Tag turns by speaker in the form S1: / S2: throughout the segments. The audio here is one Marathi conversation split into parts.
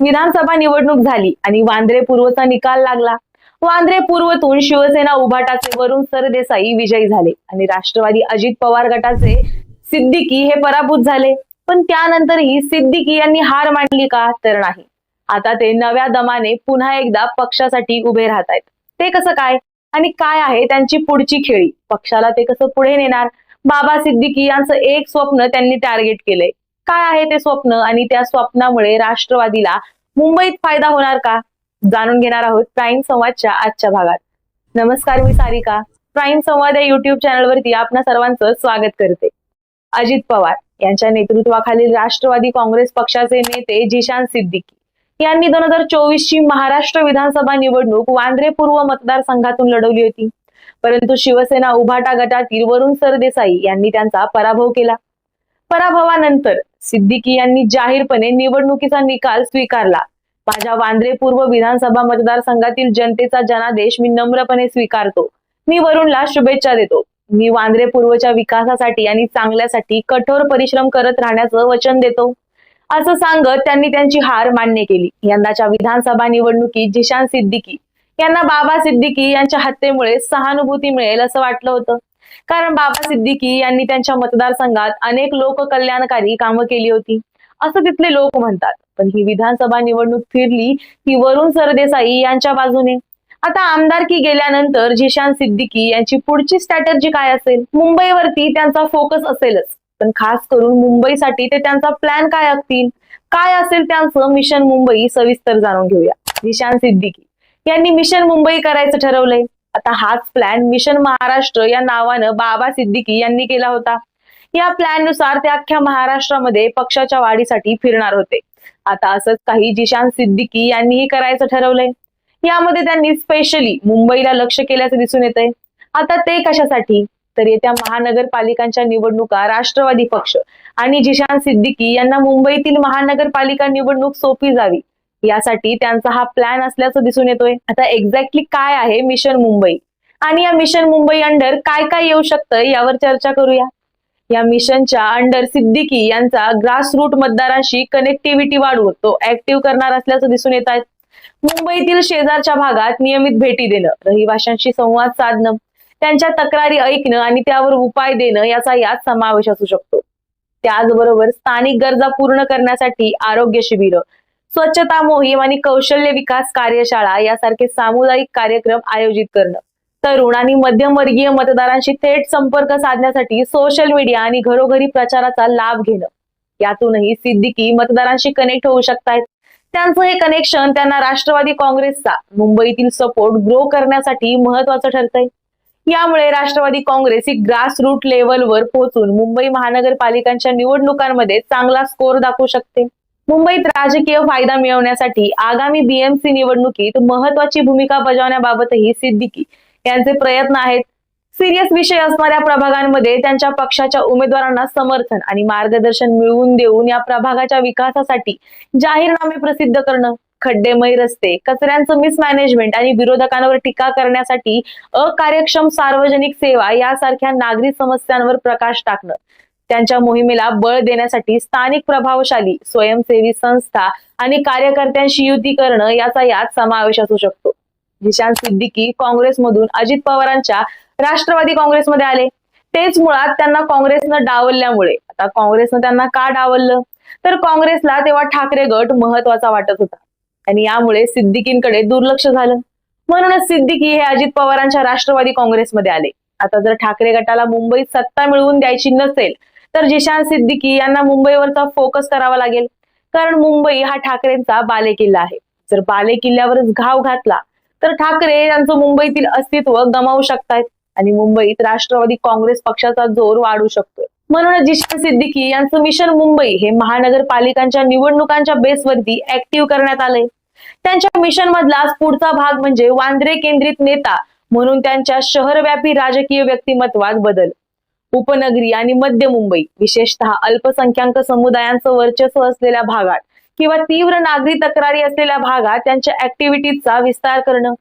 S1: विधानसभा निवडणूक झाली आणि वांद्रे पूर्वचा निकाल लागला. वांद्रे पूर्वतून शिवसेना उभाटाचे वरुण सरदेसाई विजयी झाले आणि राष्ट्रवादी अजित पवार गटाचे सिद्दीकी हे पराभूत झाले. पण त्यानंतरही सिद्दीकी यांनी हार मांडली का तर नाही. आता ते नव्या दमाने पुन्हा एकदा पक्षासाठी उभे राहत आहेत ते कसं काय? आणि काय आहे त्यांची पुढची खेळी? पक्षाला ते कसं पुढे नेणार? बाबा सिद्दीकी यांचं एक स्वप्न त्यांनी टार्गेट केलंय. काय आहे ते स्वप्न आणि त्या स्वप्नामुळे राष्ट्रवादीला मुंबईत फायदा होणार का? जाणून घेणार आहोत प्राईम संवादच्या आजच्या भागात. नमस्कार मी सारिका. प्राईम संवाद या युट्यूब चॅनलवरती आपणा सर्वांचं स्वागत करते. अजित पवार यांच्या नेतृत्वाखालील राष्ट्रवादी काँग्रेस पक्षाचे नेते जिशान सिद्दीकी यांनी दोन हजार चोवीस ची महाराष्ट्र विधानसभा निवडणूक वांद्रे पूर्व मतदारसंघातून लढवली होती. परंतु शिवसेना उभाटा गटातील वरुण सरदेसाई यांनी त्यांचा पराभव केला. पराभवानंतर सिद्दीकी यांनी जाहीरपणे निवडणुकीचा निकाल स्वीकारला. माझ्या वांद्रे पूर्व विधानसभा मतदारसंघातील जनतेचा जनादेश मी नम्रपणे स्वीकारतो. मी वरुणला शुभेच्छा देतो. मी वांद्रे पूर्वच्या विकासासाठी आणि चांगल्यासाठी कठोर परिश्रम करत राहण्याचं वचन देतो. असं सांगत त्यांनी त्यांची हार मान्य केली. यंदाच्या विधानसभा निवडणुकीत जिशान सिद्दीकी यांना बाबा सिद्दीकी यांच्या हत्येमुळे सहानुभूती मिळेल असं वाटलं होतं. कारण बाबा सिद्दीकी यांनी त्यांच्या मतदारसंघात अनेक लोककल्याणकारी कामं केली होती. असं तिथले लोक म्हणतात. पण ही विधानसभा निवडणूक फिरली ही वरुण सरदेसाई यांच्या बाजूने. आता आमदारकी गेल्यानंतर जिशान सिद्दीकी यांची पुढची स्ट्रॅटर्जी काय असेल? मुंबईवरती त्यांचा फोकस असेलच. पण खास करून मुंबईसाठी ते त्यांचा प्लॅन काय असतील काय असेल त्यांचं मिशन मुंबई? सविस्तर जाणून घेऊया. जिशान सिद्दीकी यांनी मिशन मुंबई करायचं ठरवलंय. आता हाच प्लॅन मिशन महाराष्ट्र या नावानं बाबा सिद्दीकी यांनी केला होता. या प्लॅननुसार ते अख्ख्या महाराष्ट्रामध्ये पक्षाच्या वाढीसाठी फिरणार होते. आता असंच काही जिशान सिद्दीकी यांनीही करायचं ठरवलंय. यामध्ये त्यांनी स्पेशली मुंबईला लक्ष केल्याचं दिसून येतंय. आता ते कशासाठी? तर येत्या महानगरपालिकांच्या निवडणुका राष्ट्रवादी पक्ष आणि जिशान सिद्दीकी यांना मुंबईतील महानगरपालिका निवडणूक सोपी जावी. यासाठी त्यांचा हा प्लॅन असल्याचं दिसून येतोय. आता एक्झॅक्टली काय आहे मिशन मुंबई आणि या मिशन मुंबई अंडर काय काय येऊ शकतं यावर चर्चा करूया. या मिशनच्या अंडर सिद्दीकी यांचा ग्रासरूट मतदारांशी कनेक्टिव्हिटी वाढवून तो ऍक्टिव्ह करणार असल्याचं दिसून येत आहे. मुंबईतील शेजारच्या भागात नियमित भेटी देणं रहिवाशांशी संवाद साधणं त्यांच्या तक्रारी ऐकणं आणि त्यावर उपाय देणं याचा यात समावेश असू शकतो. त्याचबरोबर स्थानिक गरजा पूर्ण करण्यासाठी आरोग्य शिबिरं स्वच्छता मोहीम आणि कौशल्य विकास कार्यशाळा यासारखे सामुदायिक कार्यक्रम आयोजित करणं. तरुण आणि मध्यमवर्गीय मतदारांशी थेट संपर्क साधण्यासाठी सोशल मीडिया आणि घरोघरी प्रचाराचा लाभ घेणं. यातूनही सिद्दीकी मतदारांशी कनेक्ट होऊ शकतायत. त्यांचं हे कनेक्शन त्यांना राष्ट्रवादी काँग्रेसचा मुंबईतील सपोर्ट ग्रो करण्यासाठी महत्वाचं ठरतंय. यामुळे राष्ट्रवादी काँग्रेस ही ग्रास रूट लेवलवर पोहोचून मुंबई महानगरपालिकांच्या निवडणुकांमध्ये चांगला स्कोर दाखवू शकते. मुंबईत राजकीय फायदा मिळवण्यासाठी आगामी बीएमसी निवडणुकीत महत्वाची भूमिका बजावण्याबाबतही सिद्दीकी यांचे प्रयत्न आहेत. सिरियस विषय असणाऱ्या प्रभागांमध्ये त्यांच्या पक्षाच्या उमेदवारांना समर्थन आणि मार्गदर्शन मिळवून देऊन या प्रभागाच्या विकासासाठी जाहीरनामे प्रसिद्ध करणं खड्डेमय रस्ते कचऱ्यांचं मिसमॅनेजमेंट आणि विरोधकांवर टीका करण्यासाठी अकार्यक्षम सार्वजनिक सेवा यासारख्या नागरी समस्यांवर प्रकाश टाकणं. त्यांच्या मोहिमेला बळ देण्यासाठी स्थानिक प्रभावशाली स्वयंसेवी संस्था आणि कार्यकर्त्यांशी युती करणं याचा यात समावेश असू शकतो. जिशान सिद्दीकी काँग्रेसमधून अजित पवारांच्या राष्ट्रवादी काँग्रेसमध्ये आले. तेच मुळात त्यांना काँग्रेसनं डावलल्यामुळे. आता काँग्रेसनं त्यांना का डावललं? तर काँग्रेसला तेव्हा ठाकरे गट महत्त्वाचा वाटत होता. आणि यामुळे सिद्दीकींकडे दुर्लक्ष झालं. म्हणूनच सिद्दीकी हे अजित पवारांच्या राष्ट्रवादी काँग्रेसमध्ये आले. आता जर ठाकरे गटाला मुंबईत सत्ता मिळवून द्यायची नसेल तर जिशान सिद्दीकी यांना मुंबईवरचा फोकस करावा लागेल. कारण मुंबई हा ठाकरेंचा बालेकिल्ला आहे. जर बालेकिल्ल्यावरच घाव घातला तर ठाकरे यांचं मुंबईतील अस्तित्व गमावू शकतायत आणि मुंबईत राष्ट्रवादी काँग्रेस पक्षाचा जोर वाढू शकतोय. म्हणूनच जिशान सिद्दीकी यांचं मिशन मुंबई हे महानगरपालिकांच्या निवडणुकांच्या बेसवरती ऍक्टिव्ह करण्यात आलंय. त्यांच्या मिशन मधला पुढचा भाग म्हणजे वांद्रे केंद्रित नेता म्हणून त्यांच्या शहरव्यापी राजकीय व्यक्तिमत्वात बदल. उपनगरी आणि मध्य मुंबई विशेषतः अल्पसंख्याक समुदायांचं वर्चस्व असलेल्या भागात किंवा तीव्र नागरी तक्रारी असलेल्या भागात त्यांच्या ऍक्टिव्हिटीजचा विस्तार करणं.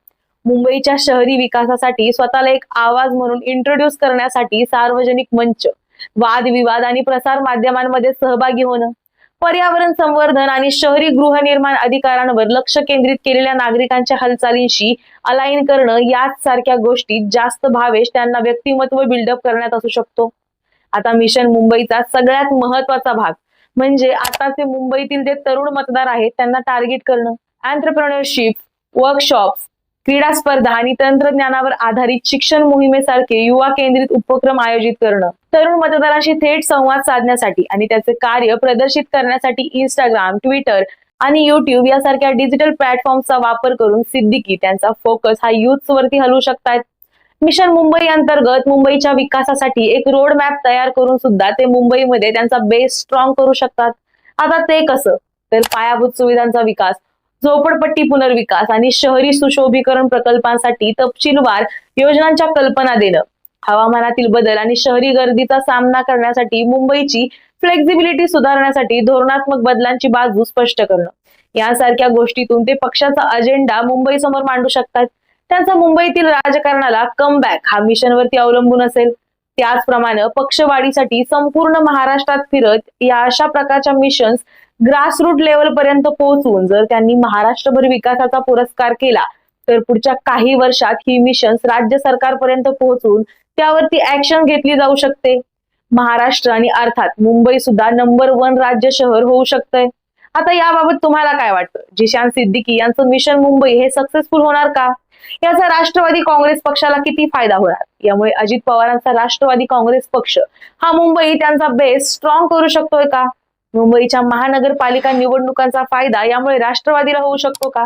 S1: मुंबईच्या शहरी विकासासाठी स्वतःला एक आवाज म्हणून इंट्रोड्यूस करण्यासाठी सार्वजनिक मंच वादविवाद आणि प्रसार माध्यमांमध्ये सहभागी होणं. पर्यावरण संवर्धन आणि शहरी गृहनिर्माण अधिकारांवर लक्ष केंद्रित केलेल्या नागरिकांच्या हालचालींशी अलाइन करणं याच सारख्या गोष्टीत जास्त भावेश त्यांना व्यक्तिमत्व बिल्डअप करण्यात असू शकतो. आता मिशन मुंबईचा सगळ्यात महत्त्वाचा भाग म्हणजे आताचे मुंबईतील जे तरुण मतदार आहेत त्यांना टार्गेट करणं. अँटरप्रनरशिप वर्कशॉप्स क्रीडा स्पर्धा आणि तंत्रज्ञानावर आधारित शिक्षण मोहिमेसारखे युवा केंद्रित उपक्रम आयोजित करणं. तरुण मतदारांशी थेट संवाद साधण्यासाठी आणि त्याचे कार्य प्रदर्शित करण्यासाठी इंस्टाग्राम ट्विटर आणि युट्यूब यासारख्या डिजिटल प्लॅटफॉर्मचा वापर करून सिद्दीकी त्यांचा फोकस हा युथ वरती हलवू शकतात मिशन मुंबई अंतर्गत मुंबईच्या विकासासाठी एक रोड मॅप तयार करून सुद्धा ते मुंबईमध्ये त्यांचा बेस स्ट्रॉंग करू शकतात. आता ते कसं? तर पायाभूत सुविधांचा विकास झोपडपट्टी पुनर्विकास आणि शहरी सुशोभीकरण प्रकल्पांसाठी तपशीलवार योजनांच्या कल्पना देणं. हवामानातील बदल आणि शहरी गर्दीचा सामना करण्यासाठी मुंबईची फ्लेक्झिबिलिटी सुधारण्यासाठी धोरणात्मक बदलांची बाजू स्पष्ट करणं. यासारख्या गोष्टीतून ते पक्षाचा अजेंडा मुंबई समोर मांडू शकतात. त्यांचा मुंबईतील राजकारणाला कमबॅक हा मिशनवरती अवलंबून असेल. त्याचप्रमाणे पक्षवाढीसाठी संपूर्ण महाराष्ट्रात फिरत या अशा प्रकारच्या मिशन्स ग्रासरूट लेवल पर्यंत पोहोचून जर त्यांनी महाराष्ट्रभर विकासाचा पुरस्कार केला तर पुढच्या काही वर्षात ही मिशन्स राज्य सरकारपर्यंत पोहोचून त्यावरती ऍक्शन घेतली जाऊ शकते. महाराष्ट्र आणि अर्थात मुंबई सुद्धा नंबर वन राज्य शहर होऊ शकतंय. आता याबाबत तुम्हाला काय वाटतं? जिशान सिद्दीकी यांचं मिशन मुंबई हे सक्सेसफुल होणार का? याचा राष्ट्रवादी काँग्रेस पक्षाला किती फायदा होणार? यामुळे अजित पवारांचा राष्ट्रवादी काँग्रेस पक्ष हा मुंबई त्यांचा बेस स्ट्रॉंग करू शकतोय का? मुंबईच्या महानगरपालिका निवडणुकांचा फायदा यामुळे राष्ट्रवादीला होऊ शकतो का?